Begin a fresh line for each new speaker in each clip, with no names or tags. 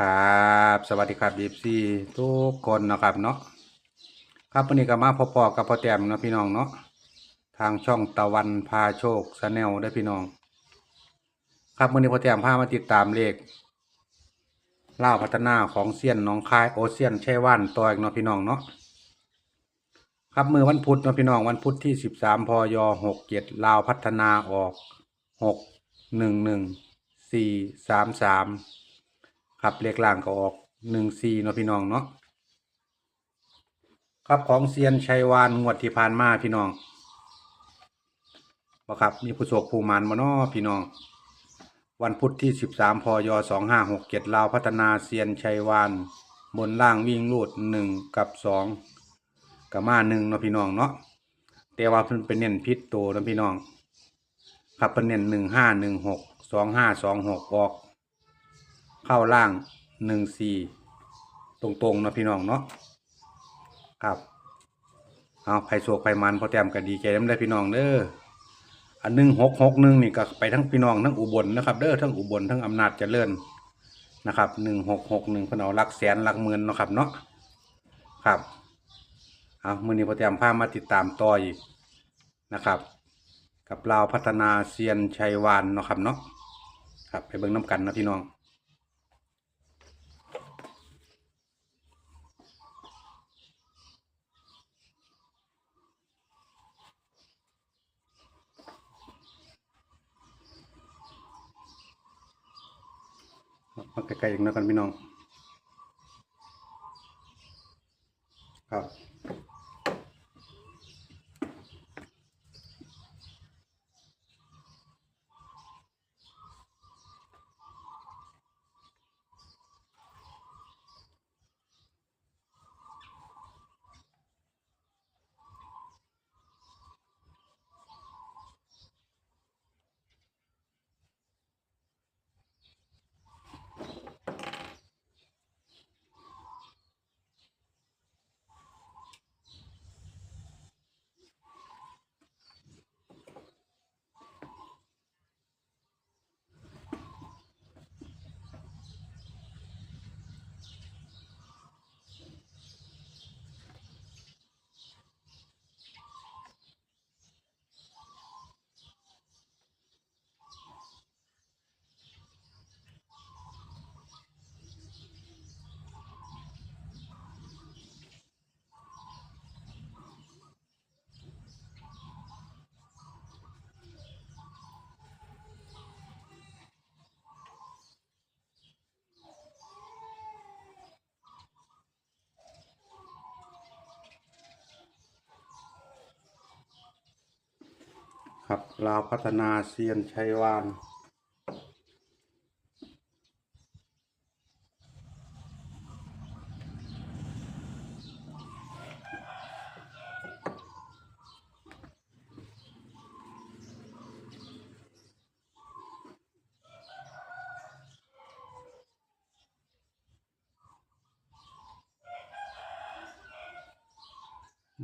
ครับสวัสดีครับดีซีทุกคนนะครับเนาะครับวันนี้ก็มาพบๆกับพ่อแต้มนะพี่น้องเนาะทางช่องตะวันพาโชคสแนลได้พี่น้อง ครับวันนี้พ่อแต้มพามาติดตามเลขเล่าวพัฒนาของเซียนน้องคายโอเซียนแช่ว่านตัวอีกเนาะพี่น้องเนาะครับมือวันพุธเนาะพี่น้องวันพุธที่สิบสามพยหกเจ็ดลาวพัฒนาออกหกหนึ่งหนึ่งสี่สามสาม ครับเลขล่างก็ออกหนึ่งสี่เนาะพี่น้องเนาะครับของเซียนชัยวานงวดที่ผ่านมาพี่น้องบ่ครับมีผู้โชคผู้หมานมาเนาะพี่น้อง วันพุธที่สิบสามพยสองห้าหกเจ็ดลาวพัฒนาเซียนชัยวาน บนล่างวิ่งรูดหนึ่งกับสองกับมาหนึ่งเนาะพี่น้องเนาะแต่ว่าเพิ่นเป็นเน้นพิษโตเนาะพี่น้อง ครับเป็นเน้นหนึ่งห้าหนึ่งหกสองห้าสองหกออก เข้าล่างหนึ่งสี่ตรงๆเนาะพี่น้องเนาะครับเอาไผ่โศกไผ่มันพอแต้มก็ดีใจน้ำได้พี่น้องเด้ออันหนึ่งหกหกหนึ่งนี่ก็ไปทั้งพี่น้องทั้งอุบลนะครับเด้อทั้งอุบลทั้งอำนาจเจริญนะครับหนึ่งหกหกหนึ่งพนเอาลักแสนลักหมื่นนะครับเนาะครับเอามื่อนี้พอแต้มพามาติดตามต่ออีกนะครับ กับลาพัฒนาเซียนชัยวานนะครับเนาะครับไปเบิ่งน้ำกันนะพี่น้อง มาไกลๆอีกนะกันพี่น้อง ครับลาวพัฒนาเซียนชัยวาน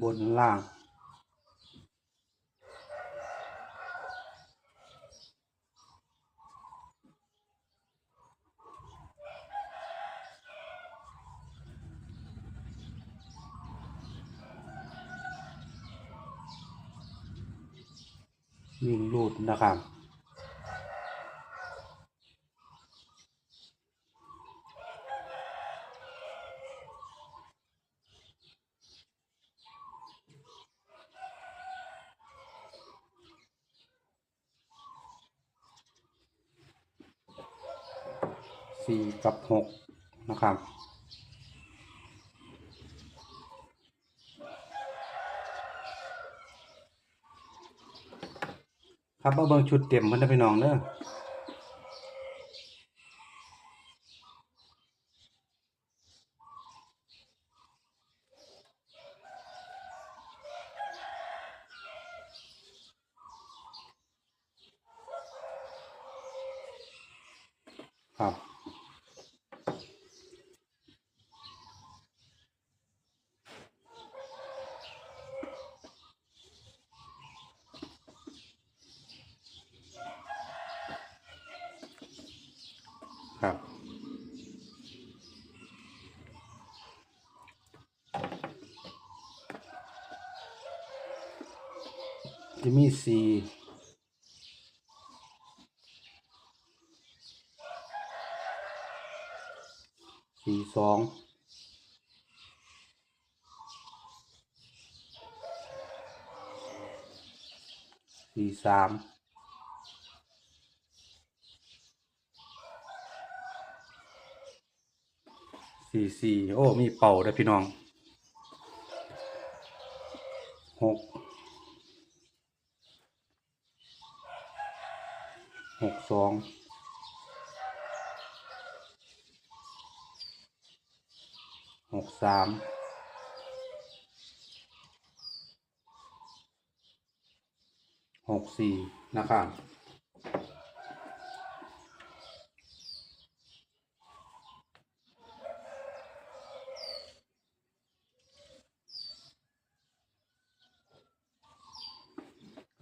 บนล่าง วิ่งรูดนะครับ สี่กับหกนะครับ ครับมาเบิ่งชุดเต็มเพิ่นจะพี่น้องเด้อครับ ค จะมีสี่สี่สองสี่สามสี่สี่โอ้ มีเป่าด้วยพี่น้องหก หกสองหกสามหกสี่นะครับ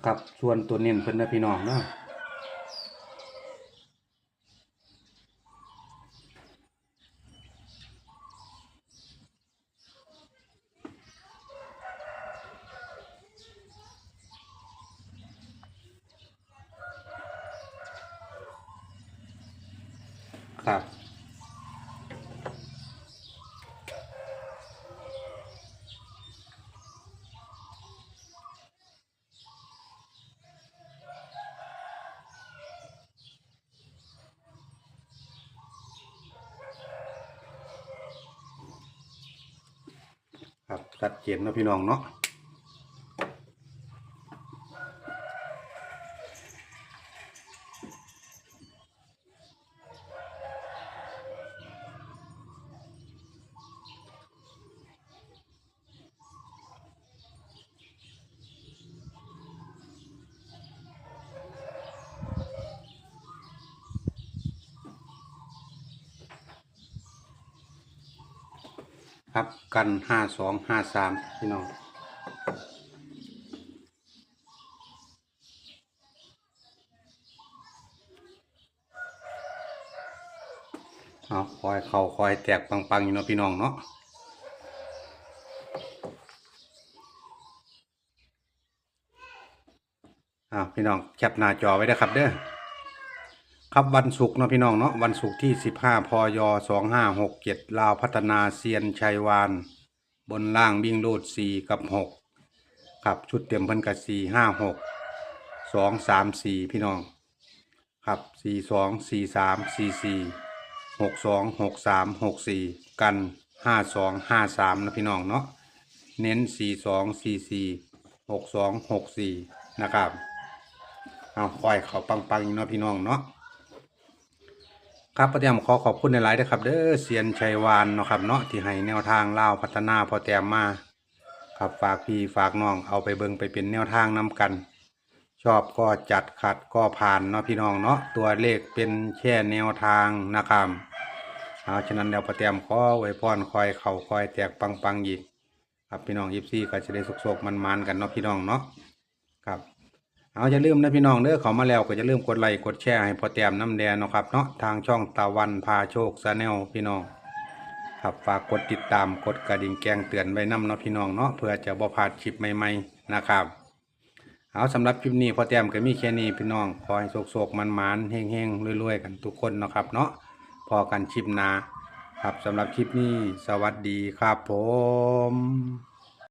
ครับส่วนตัวเน้นเพิ่นนะพี่น้องเนาะ ครับครับชัดเจนเนาะพี่น้องเนาะ ครับกันห้าสองห้าสามพี่น้องเอาคอยเข่าคอยแตกปังๆอยู่เนาะพี่น้องเนาะอ้าพี่น้องแคปหน้าจอไว้เด้ครับเด้อ ครับวันศุกร์เนาะพี่น้องเนาะวันศุกร์ที่ 15พย2567ลาวพัฒนาเซียนชัยวาน บนล่างวิ่งรูด4 กับ 6 ครับชุดเต็มเพิ่นกับ4 5 6 2 3 4 พี่น้อง ครับ 4 2 4 3 4 4หกสองหกสามหกสี่กันห้าสองห้าสามนะพี่น้องเนาะเน้นสี่สองสี่สี่หกสองหกสี่นะครับเอาคอยเขาปังๆเนาะพี่น้องเนาะ ครับประเดี๋ยวขอขอบคุณในไลน์ด้วยครับ เด้อเซียนชัยวานเนาะครับเนาะที่ให้แนวทางเล่าวพัฒนาพอแต้มมาครับฝากพี่ฝากน้องเอาไปเบิงไปเป็นแนวทางนำกัน ชอบก็จัดขัดก็ผ่านเนาะพี่น้องเนาะตัวเลขเป็นแค่แนวทางนะครับเอาฉะนั้นเดี๋ยวประเตรียมขอไว้พรคอยเข่าคอยแตกปังปังๆอีกครับพี่น้องยิบซี่ก็จะได้สุกๆมันๆกันเนาะพี่น้องเนาะครับ เอาอย่าลืมนะพี่น้องเด้อเขามาแล้วก็จะลืมกดไลค์กดแชร์ให้พอแต้มน้ำแดงเนาะครับเนาะทางช่องตะวันพาโชคซาแนลพี่น้องครับฝากกดติดตามกดกระดิ่งแจ้งเตือนไว้นํเนาะพี่น้องเนาะเพื่อจะบ่พลาดคลิปใหม่ๆนะครับ เอาสำหรับคลิปนี้พอแต้มก็มีแค่นี้พี่น้องขอให้โศกๆมันๆเฮงๆรวยๆกันทุกคนเนาะครับเนาะพอกันคลิปหนาครับสำหรับคลิปนี้สวัสดีครับผม